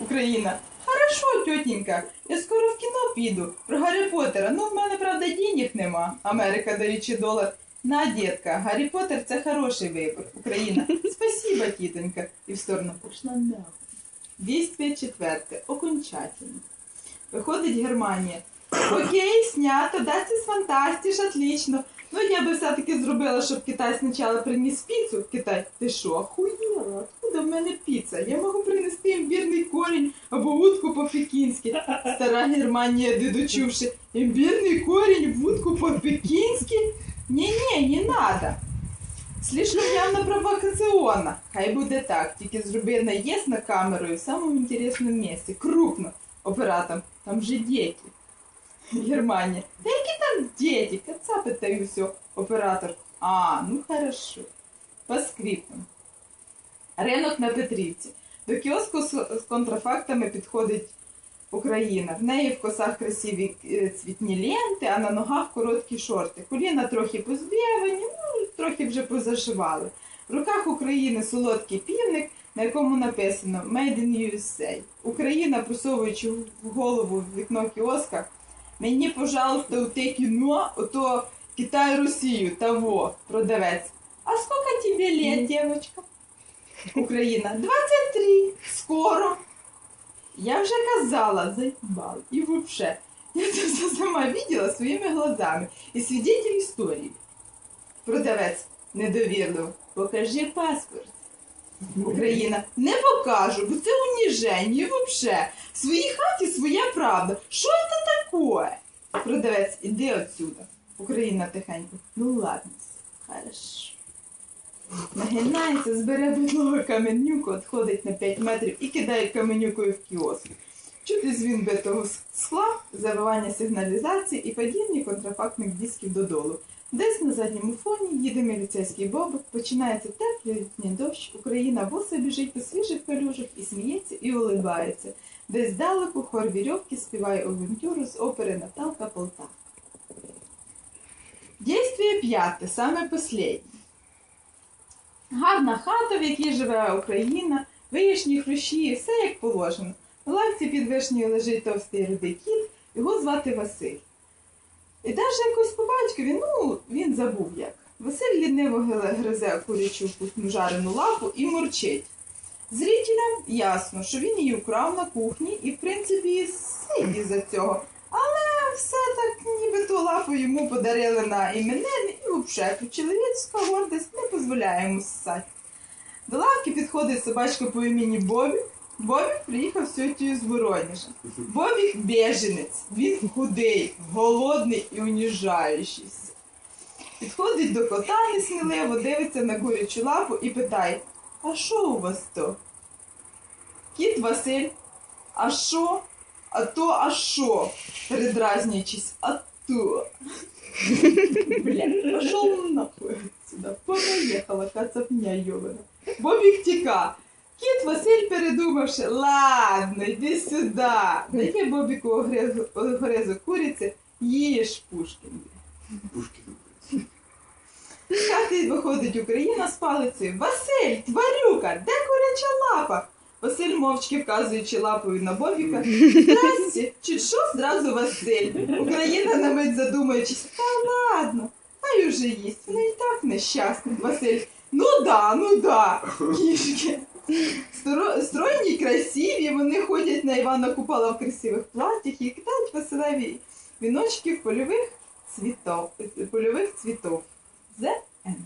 Україна. Хорошо, тетенька, я скоро в кіно піду. Про Гаррі Поттера. Ну, в мене, правда, денег нема. Америка даючи долар. На, дітка, Гаррі Поттер це хороший вибір. Україна. Спасибо, тітонька. І в сторону пошла нахуй. 204. Окончательно. Виходить Германія. Окей, снято, ist fantastisch, отлично. Ну, я би все-таки зробила, щоб Китай спочатку приніс піцу. Китай, ти що, охуєла? Откуда в мене піца? Я можу принести імбірний корінь або утку по-пекінськи. Стара Германія, дедочувши, імбірний корінь, вудку по-пекінськи? Ні-ні, не надо. Слишком явно провокаціонно. Хай буде так, тільки зроби наїзд на камеру і в самому інтересному місці. Крупно. Оператор, там же діти. Германія. Та й все. Оператор. А, ну хорошо. По скриптам. Ринок на Петрівці. До кіоску з, контрафактами підходить Україна. В неї в косах красиві е, цвітні ленти, а на ногах короткі шорти. Коліна трохи позбівані, ну, трохи вже позашивали. В руках України солодкий півник, на якому написано Made in USA. Україна, просовуючи голову в вікно кіоска, Мені, пожалуйста, у те кіно, ото Китай Росію, того, продавець. А сколько тебе лет, девочка? Україна. 23. Скоро. Я вже казала, заїбала. І вообще, я це все сама видела своїми глазами. І свидетель історії. Продавець недовірливо. Покажи паспорт. Україна. Не покажу, бо це уніження і вообще. В своїй хаті своя правда. Що це таке? Продавець, іди отсюда. Україна тихенько. Ну ладно, хорошо. Нагинається, збере бідного каменюку, відходить на 5 метрів і кидає каменюкою в кіоск. Чути звін битого скла, завивання сигналізації і падіння контрафактних дисків додолу. Десь на задньому фоні їде міліцейський бобик, починається теплий літній дощ, Україна боса біжить по свіжих калюжах і сміється, і улибається. Десь здалеку хор вірьовки співає овентюру з опери Наталка Полтавка. Дійствие п'яте, саме последнє. Гарна хата, в якій живе Україна, вишні, хрущі, все як положено. На лавці під вишнею лежить товстий рудий кіт, його звати Василь. І навіть якось по батькові, ну, він забув як. Василь ліниво гризе курячу вкусну жарену лапу і мурчить. Зрителям ясно, що він її вкрав на кухні і, в принципі, і сидів за цього. Але все так нібито лапу йому подарили на іменини і взагалі чоловічська гордість не дозволяє йому ссати. До лавки підходить собачка по імені Бобі. Бобік приїхав сьогодні з Воронежа. Бобік біженець, він худий, голодний і уніжаючийся. Підходить до кота несміливо, дивиться на курячу лапу і питає: А що у вас то? Кіт Василь, а що? А то, а що? Передразнюючись, а то. Бля, пошел нахуй отсюда. Понаехала кацапня йобана. Бобік тіка. Кіт Василь, передумавши, ладно, йди сюди. Дає Бобіку огризу куриці, їж Пушкін. Пушкін. З хати виходить Україна з палицею. Василь, тварюка, де куряча лапа? Василь мовчки вказуючи лапою на Бобіка. Здрасте, чи що зразу Василь? Україна на мить задумуючись, та ладно, хай уже їсть, вона і так нещасна. Василь, ну да, ну да, кішки стройні, красиві, вони ходять на Івана Купала в красивих платях і кидають веселеві віночки польових цвітов, е, польових цвітов. The end.